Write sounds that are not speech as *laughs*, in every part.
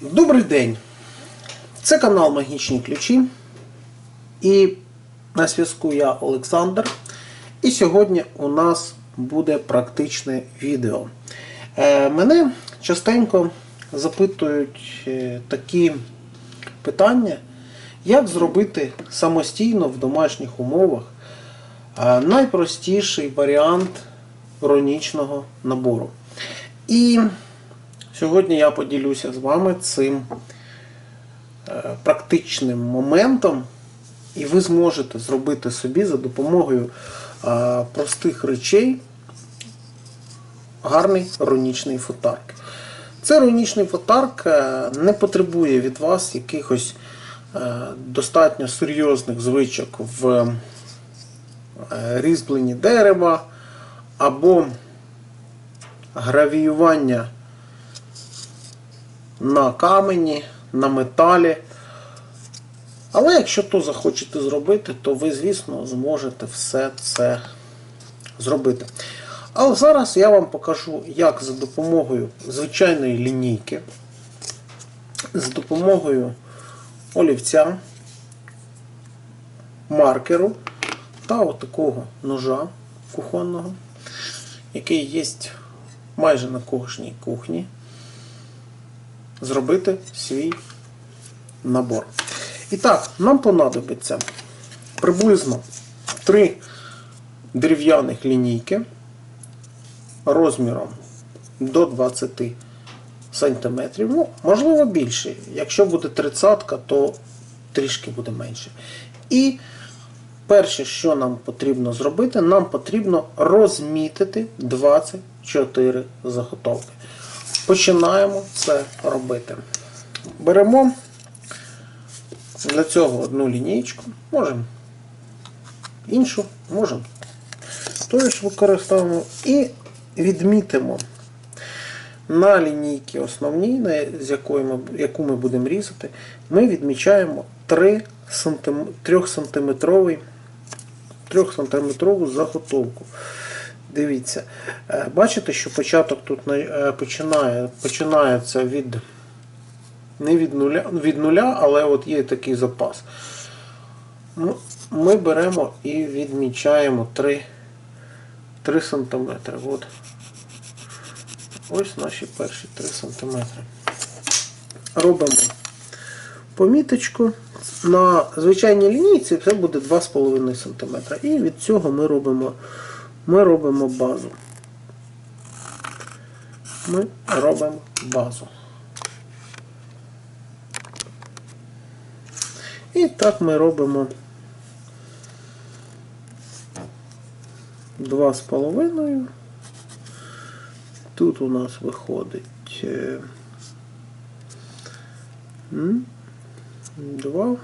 Добрий день! Це канал Магічні Ключі. І на зв'язку я Олександр. І сьогодні у нас буде практичне відео. Е, мене частенько запитують е, такі питання, як зробити самостійно в домашніх умовах е, найпростіший варіант ронічного набору. І Сьогодні я поділюся з вами цим е, практичним моментом, і ви зможете зробити собі за допомогою е, простих речей гарний ронічний фотарк. Цей ронічний фотарк е, не потребує від вас якихось достатньо серйозних звичок в різьбленні дерева або гравіювання на камені, на металі. Але якщо то захочете зробити, то ви, звісно, зможете все це зробити. Але зараз я вам покажу, як за допомогою звичайної лінійки, з допомогою олівця, маркеру та отакого ножа кухонного, який є майже на кожній кухні зробити свій набор. І так, нам понадобиться приблизно 3 дерев'яних лінійки розміром до 20 см. Ну, можливо, більше. Якщо буде 30, то трішки буде менше. І перше, що нам потрібно зробити, нам потрібно розмітити 24 заготовки. Починаємо це робити. Беремо для цього одну лінійку, можемо іншу, можемо тою ж використовуємо і відмітимо на лінійці основній, з якої ми, яку ми будемо різати, ми відмічаємо 3 см, 3 сантиметровий 3 сантиметрову заготовку. Дивіться, е, бачите, що початок тут е, починає, починається від не від нуля, від нуля, але от є такий запас. Ну, Ми беремо і відмічаємо 3 3 см. От. Ось наші перші 3 см. Робимо поміточку. На звичайній лінійці це буде 2,5 см. І від цього ми робимо ми робимо базу. Ми робимо базу. І так ми робимо 2,5. Тут у нас виходить е, 2.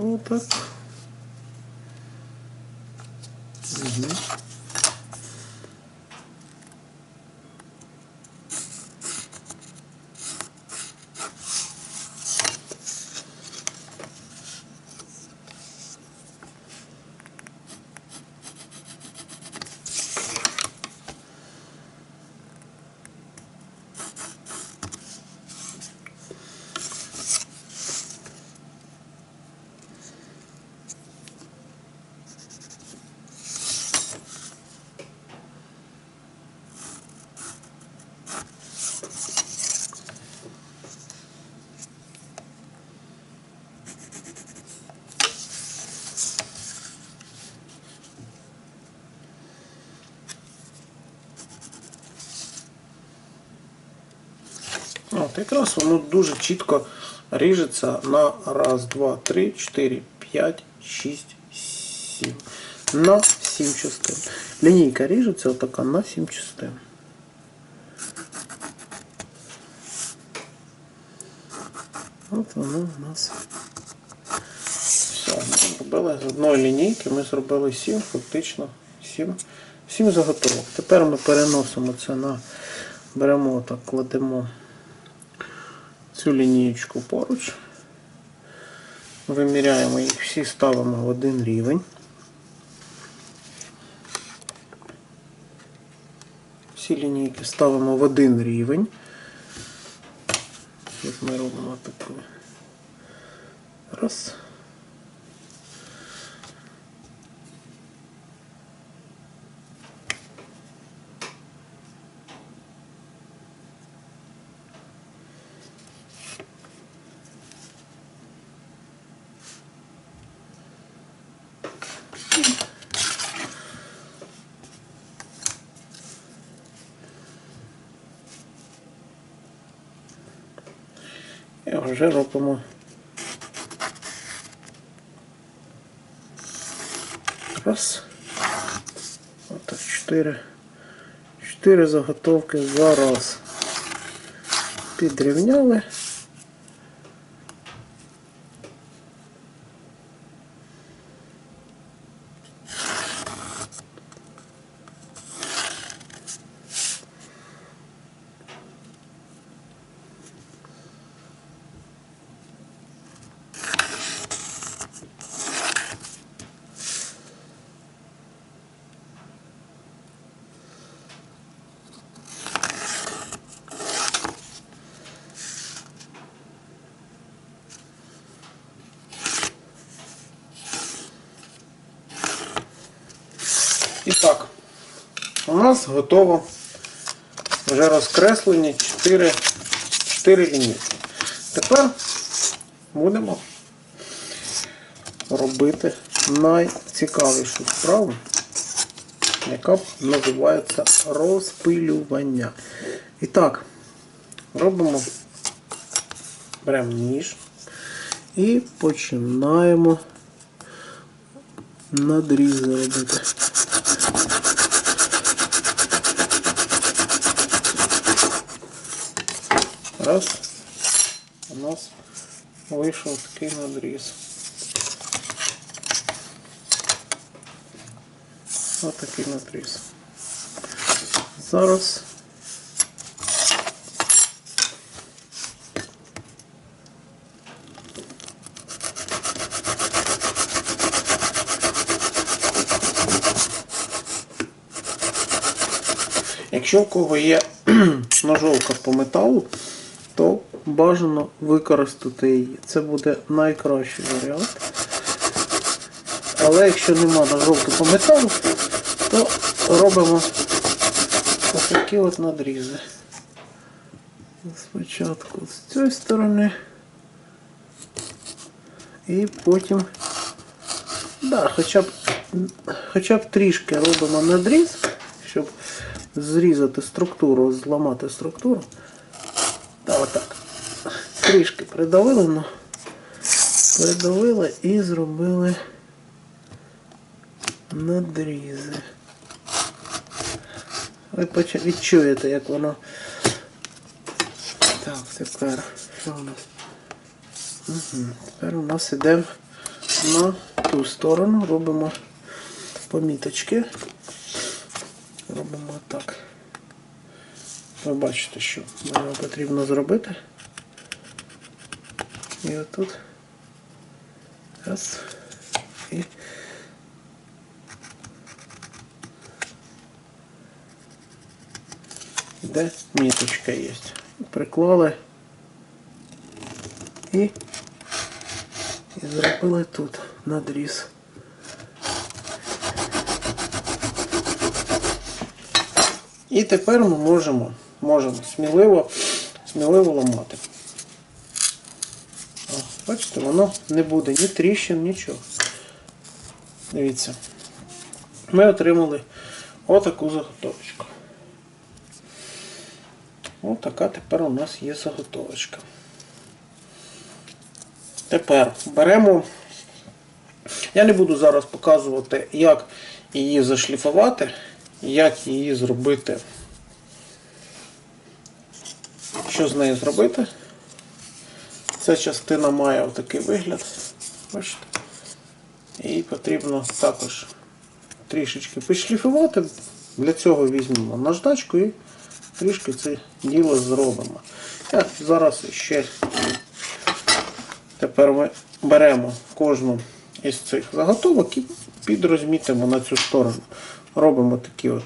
outra Якраз воно дуже чітко ріжеться на раз, два, три, чотири, п'ять, шість, сім. На сім частин. Лінійка ріжеться отака на сім частин. От воно у нас. Все, ми зробили з одної лінійки, ми зробили сім, фактично сім, сім заготовок. Тепер ми переносимо це на беремо так, кладемо цю лінієчку поруч. Виміряємо їх всі, ставимо в один рівень. Всі лінійки ставимо в один рівень. Тут ми робимо таку. Раз. І вже робимо раз. Отак, чотири. Чотири заготовки за раз. Підрівняли. І так, у нас готово вже розкреслені 4, 4 лінійки. Тепер будемо робити найцікавішу справу, яка називається розпилювання. І так, робимо, беремо ніж і починаємо надрізи робити. Раз. У нас вийшов такий надріз. Ось такий надріз. Зараз Якщо в кого є *clears throat* ножовка по металу, бажано використати її. Це буде найкращий варіант. Але якщо нема ножовки по металу, то робимо ось такі от надрізи. Спочатку з цієї сторони. І потім да, хоча б, хоча б трішки робимо надріз, щоб зрізати структуру, зламати структуру. Та отак. Трішки придавили, ну, придавили і зробили надрізи. Ви відчуєте, як воно. Так, тепер що у нас? Угу. Тепер у нас іде на ту сторону, робимо поміточки. Робимо так. Ви бачите, що нам потрібно зробити. І отут. Раз. І де міточка є. Приклали і, і зробили тут надріз. І тепер ми можемо, можемо сміливо, сміливо ламати. Бачите, воно не буде ні тріщин, нічого. Дивіться. Ми отримали отаку заготовочку. Отака тепер у нас є заготовочка. Тепер беремо. Я не буду зараз показувати, як її зашліфувати, як її зробити. Що з нею зробити? Ця частина має отакий вигляд. Бачите? І потрібно також трішечки підшліфувати. Для цього візьмемо наждачку і трішки це діло зробимо. Я зараз ще тепер ми беремо кожну із цих заготовок і підрозмітимо на цю сторону. Робимо такі от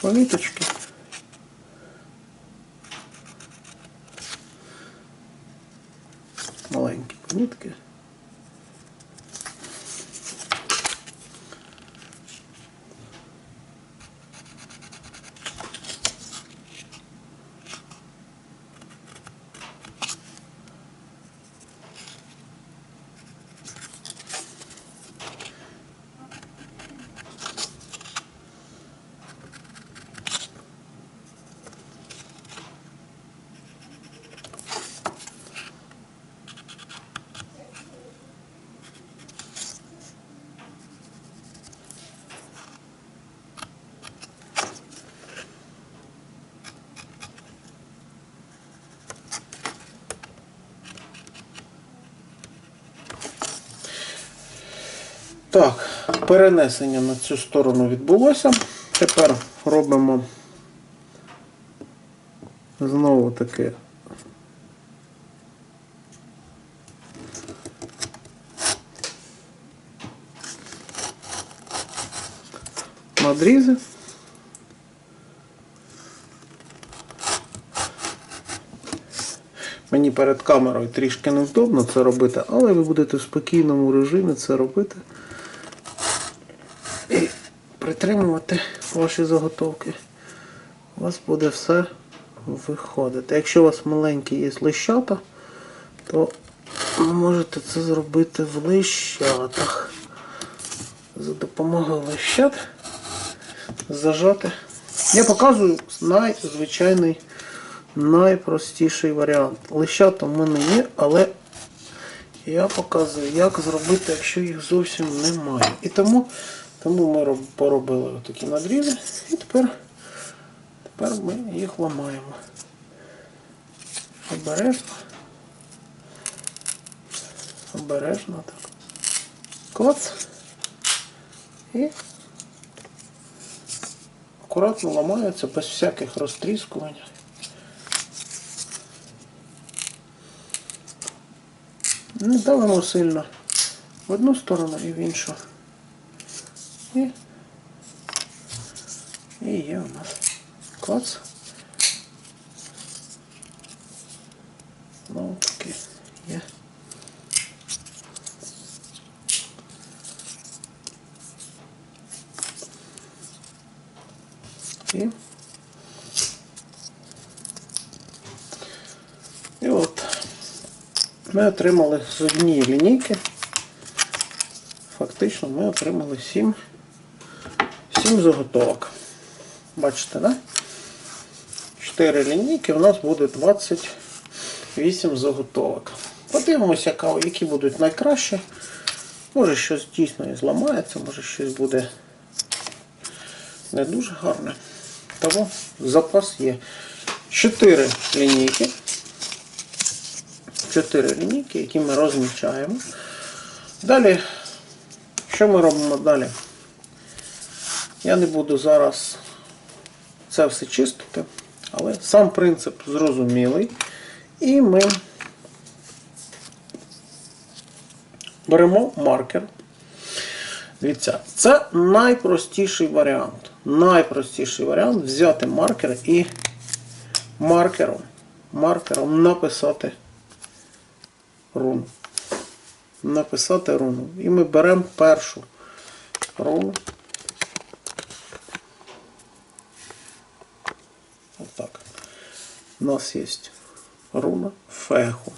Поміточки. Маленькі помітки. Так, перенесення на цю сторону відбулося. Тепер робимо знову таки надрізи. Мені перед камерою трішки невдобно це робити, але ви будете в спокійному режимі це робити притримувати ваші заготовки. У вас буде все виходити. Якщо у вас маленькі є лищата, то ви можете це зробити в лищатах. За допомогою лищат зажати. Я показую найзвичайний, найпростіший варіант. Лищата в мене є, але я показую, як зробити, якщо їх зовсім немає. І тому, тому ми поробили такі надрізи. І тепер, тепер ми їх ламаємо. Обережно. Обережно так. Клац. І акуратно ламаються без всяких розтріскувань. Не давимо сильно в одну сторону і в іншу. І, і є у нас клац. Ну, таки є. І от ми отримали з однієї лінійки. Фактично ми отримали 7, 7 заготовок. Бачите, да? 4 лінійки, у нас буде 28 заготовок. Подивимося, які будуть найкращі. Може щось дійсно і зламається, може щось буде не дуже гарне. Тому запас є. 4 лінійки. 4 лінійки, які ми розмічаємо. Далі, що ми робимо далі? Я не буду зараз це все чистити, але сам принцип зрозумілий. І ми беремо маркер. Дивіться, це найпростіший варіант. Найпростіший варіант взяти маркер і маркером, маркером написати руну. Написати руну. І ми беремо першу руну. Отак. У нас є руна феху.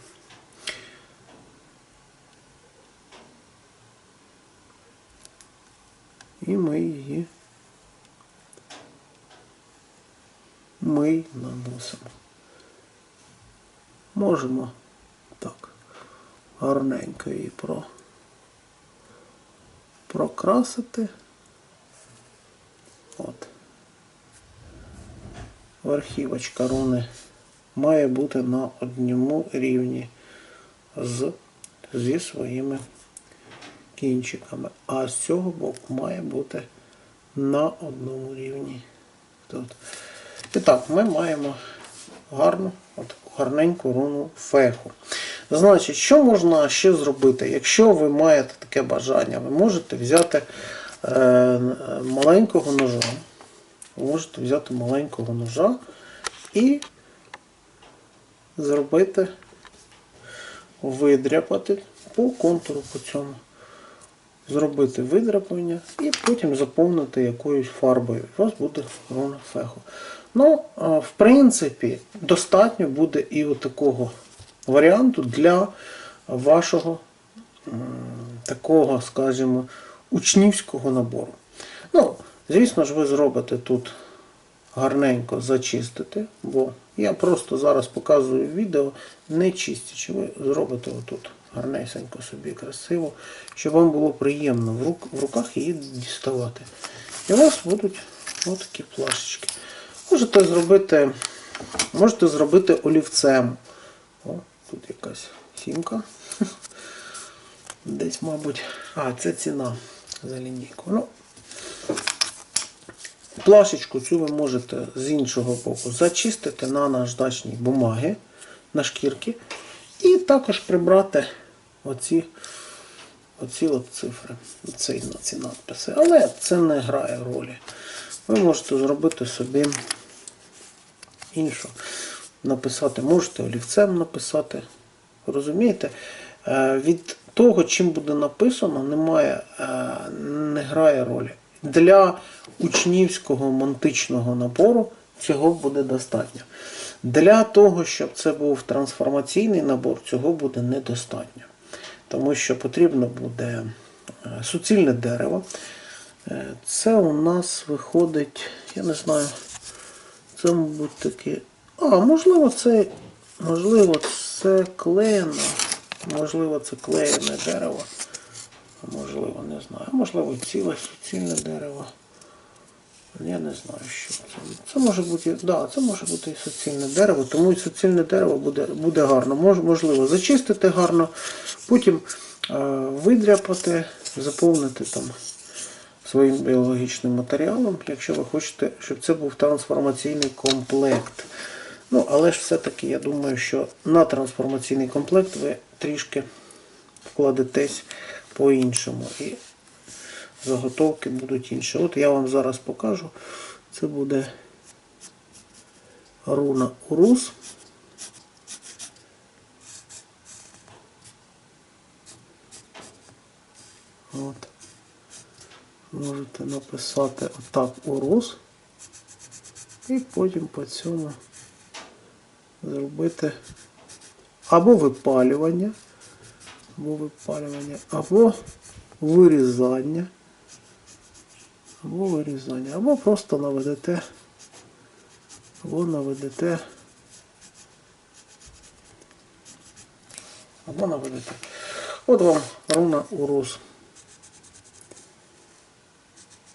І ми її ми наносимо. Можемо так гарненько її про, прокрасити. От. Верхівочка руни має бути на одному рівні з, зі своїми кінчиками. А з цього боку має бути на одному рівні. Тут. І так, ми маємо гарну, отаку гарненьку руну феху. Значить, що можна ще зробити? Якщо ви маєте таке бажання, ви можете взяти е, маленького ножа. ви можете взяти маленького ножа і зробити, видряпати по контуру по цьому. Зробити видряпання і потім заповнити якоюсь фарбою. У вас буде руна феху. Ну, в принципі, достатньо буде і такого варіанту для вашого такого, скажімо, учнівського набору. Ну, звісно ж, ви зробите тут гарненько зачистите, бо я просто зараз показую відео, не чистячи. Ви зробите отут гарнесенько собі, красиво, щоб вам було приємно в, рук, в руках її діставати. І у вас будуть отакі плашечки. Можете зробити, можете зробити олівцем. О, тут якась сімка. *laughs* Десь, мабуть. А, це ціна за лінійку. Ну, Плашечку цю ви можете з іншого боку зачистити на наждачній бумаги, на шкірки. І також прибрати оці, оці от цифри, ці, ці надписи. Але це не грає ролі. Ви можете зробити собі іншу. Написати, можете олівцем написати. Розумієте? Е, Від того, чим буде написано, немає, е, не грає ролі. Для учнівського мантичного набору цього буде достатньо. Для того, щоб це був трансформаційний набор, цього буде недостатньо. Тому що потрібно буде е, суцільне дерево. Е, Це у нас виходить, я не знаю, це, мабуть, таке. А, можливо, це, можливо, це клеєне. Можливо, це клеєне дерево. Можливо, не знаю. Можливо, ціле суцільне дерево. Я не знаю, що це. Це може бути, да, це може бути і суцільне дерево, тому і суцільне дерево буде, буде гарно. Мож, можливо, зачистити гарно, потім е, видряпати, заповнити там своїм біологічним матеріалом, якщо ви хочете, щоб це був трансформаційний комплект. Ну, але ж все-таки я думаю, що на трансформаційний комплект ви трішки вкладетесь по-іншому. І заготовки будуть інші. От я вам зараз покажу. Це буде руна Урус. От. Можете написати отак Урус. І потім по цьому зробити або випалювання, або випалювання, або вирізання, або вирізання, або просто наведете, або наведете, або наведете. От вам руна урус.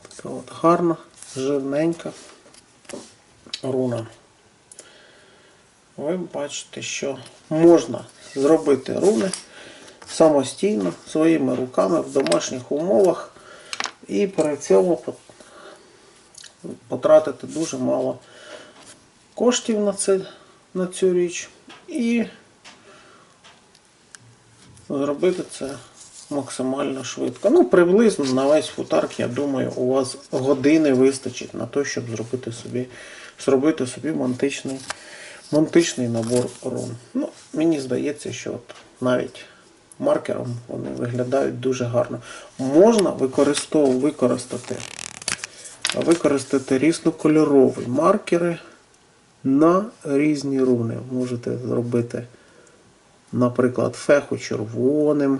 Така от гарна, жирненька руна. Ви бачите, що можна зробити руни самостійно, своїми руками в домашніх умовах і при цьому потратити дуже мало коштів на, це, на цю річ і зробити це максимально швидко. Ну, приблизно на весь футарк, я думаю, у вас години вистачить на те, щоб зробити собі, зробити собі мантичний, мантичний набор рун. Ну, мені здається, що от навіть маркером вони виглядають дуже гарно. Можна використати, використати різнокольорові маркери на різні руни. Можете зробити, наприклад, феху червоним,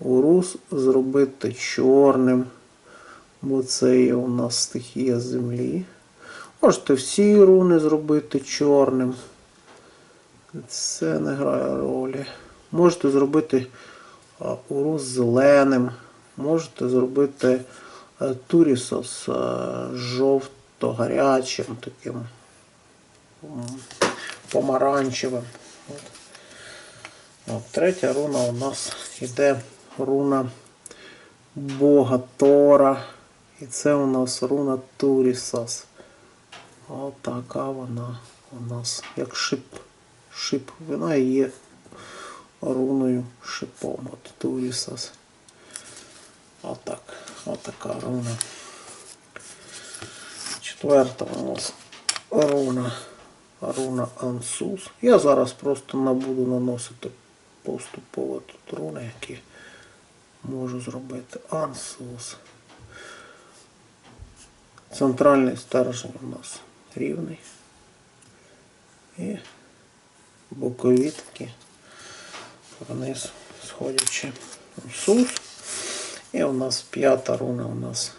урус зробити чорним, бо це є у нас стихія землі. Можете всі руни зробити чорним. Це не грає ролі. Можете зробити а, урус зеленим. Можете зробити е, турісос е, жовто-гарячим, таким помаранчевим. От. От, третя руна у нас йде руна Бога Тора. І це у нас руна Турісас. Отака вона у нас як шип. Шип. Вона є руною шипом. От Турісас. Отак. Отака руна. Четверта у нас руна. Руна Ансус. Я зараз просто набуду наносити поступово тут руни, які можу зробити. Ансус. Центральний стержень у нас рівний. І бокові такі вниз сходячи Ансус. І у нас п'ята руна у нас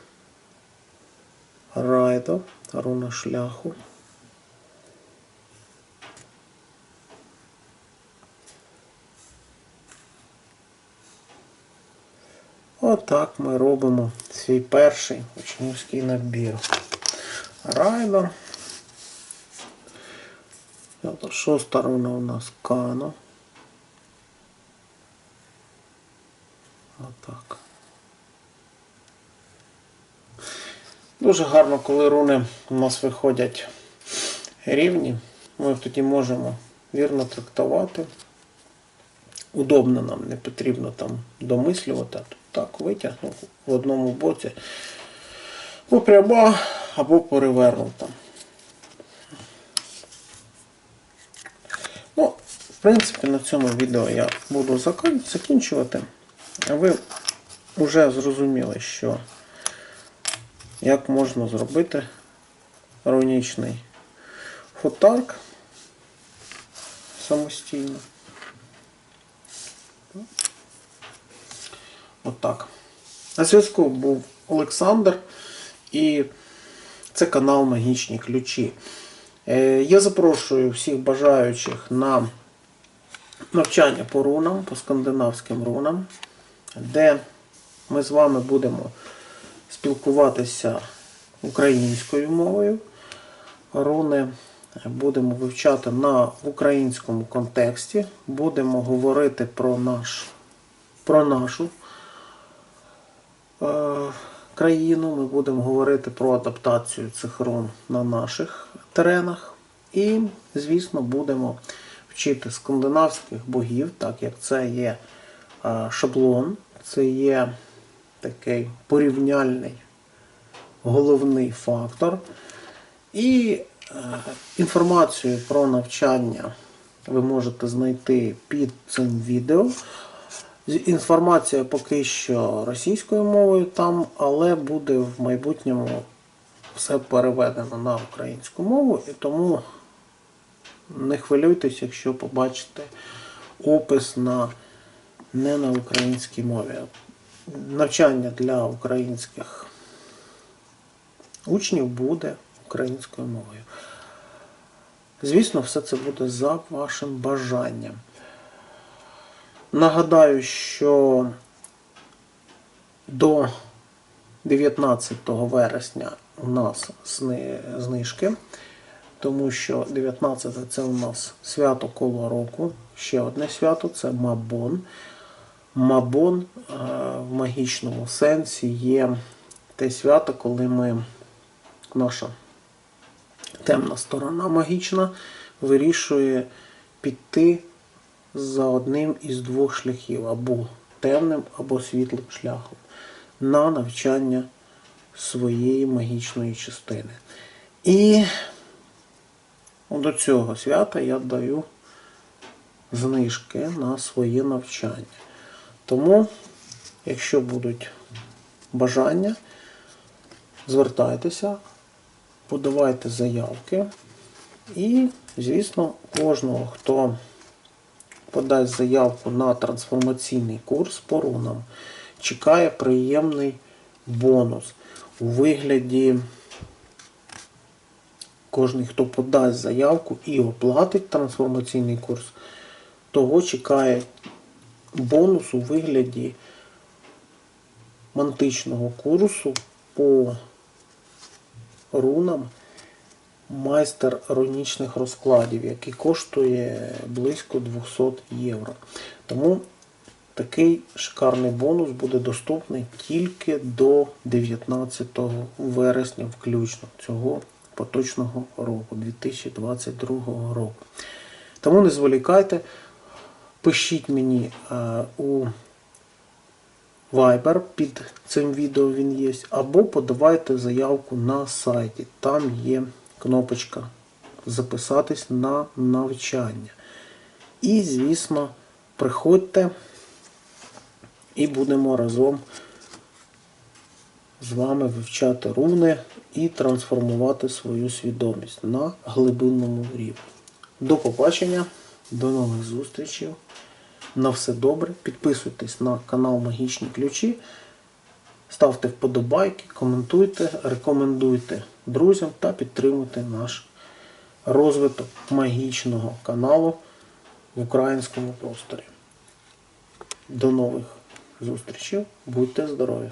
Райдо, руна шляху. Отак ми робимо свій перший учнівський набір. Райдо. Шоста руна у нас Кано. Отак. Дуже гарно, коли руни у нас виходять рівні. Ми тоді можемо вірно трактувати. Удобно нам, не потрібно там домислювати, тут так витягнув в одному боці. Або або перевернута. Ну, в принципі, на цьому відео я буду закінчувати. Ви вже зрозуміли, що як можна зробити рунічний фотарк самостійно. Отак. На зв'язку був Олександр і це канал Магічні Ключі. Е, Я запрошую всіх бажаючих на навчання по рунам, по скандинавським рунам, де ми з вами будемо спілкуватися українською мовою. Руни будемо вивчати на українському контексті. Будемо говорити про, наш, про нашу е, країну. Ми будемо говорити про адаптацію цих рун на наших теренах. І, звісно, будемо вчити скандинавських богів, так як це є шаблон, це є такий порівняльний головний фактор. І е, інформацію про навчання ви можете знайти під цим відео. Інформація поки що російською мовою там, але буде в майбутньому все переведено на українську мову, і тому не хвилюйтесь, якщо побачите опис на не на українській мові. Навчання для українських учнів буде українською мовою. Звісно, все це буде за вашим бажанням. Нагадаю, що до 19 вересня у нас знижки, тому що 19 це у нас свято коло року. Ще одне свято це Мабон. Мабон е, в магічному сенсі є те свято, коли ми, наша темна сторона магічна, вирішує піти за одним із двох шляхів, або темним, або світлим шляхом, на навчання своєї магічної частини. І до цього свята я даю знижки на своє навчання. Тому, якщо будуть бажання, звертайтеся, подавайте заявки. І, звісно, кожного, хто подасть заявку на трансформаційний курс по рунам, чекає приємний бонус у вигляді кожен, хто подасть заявку і оплатить трансформаційний курс, того чекає бонус у вигляді мантичного курсу по рунам майстер рунічних розкладів, який коштує близько 200 євро. Тому такий шикарний бонус буде доступний тільки до 19 вересня, включно цього поточного року, 2022 року. Тому не зволікайте, пишіть мені е, у Viber, під цим відео він є, або подавайте заявку на сайті. Там є кнопочка Записатись на навчання. І, звісно, приходьте і будемо разом з вами вивчати руни і трансформувати свою свідомість на глибинному рівні. До побачення, до нових зустрічей. На все добре. Підписуйтесь на канал Магічні Ключі. Ставте вподобайки, коментуйте, рекомендуйте друзям та підтримуйте наш розвиток магічного каналу в українському просторі. До нових зустрічей. Будьте здорові!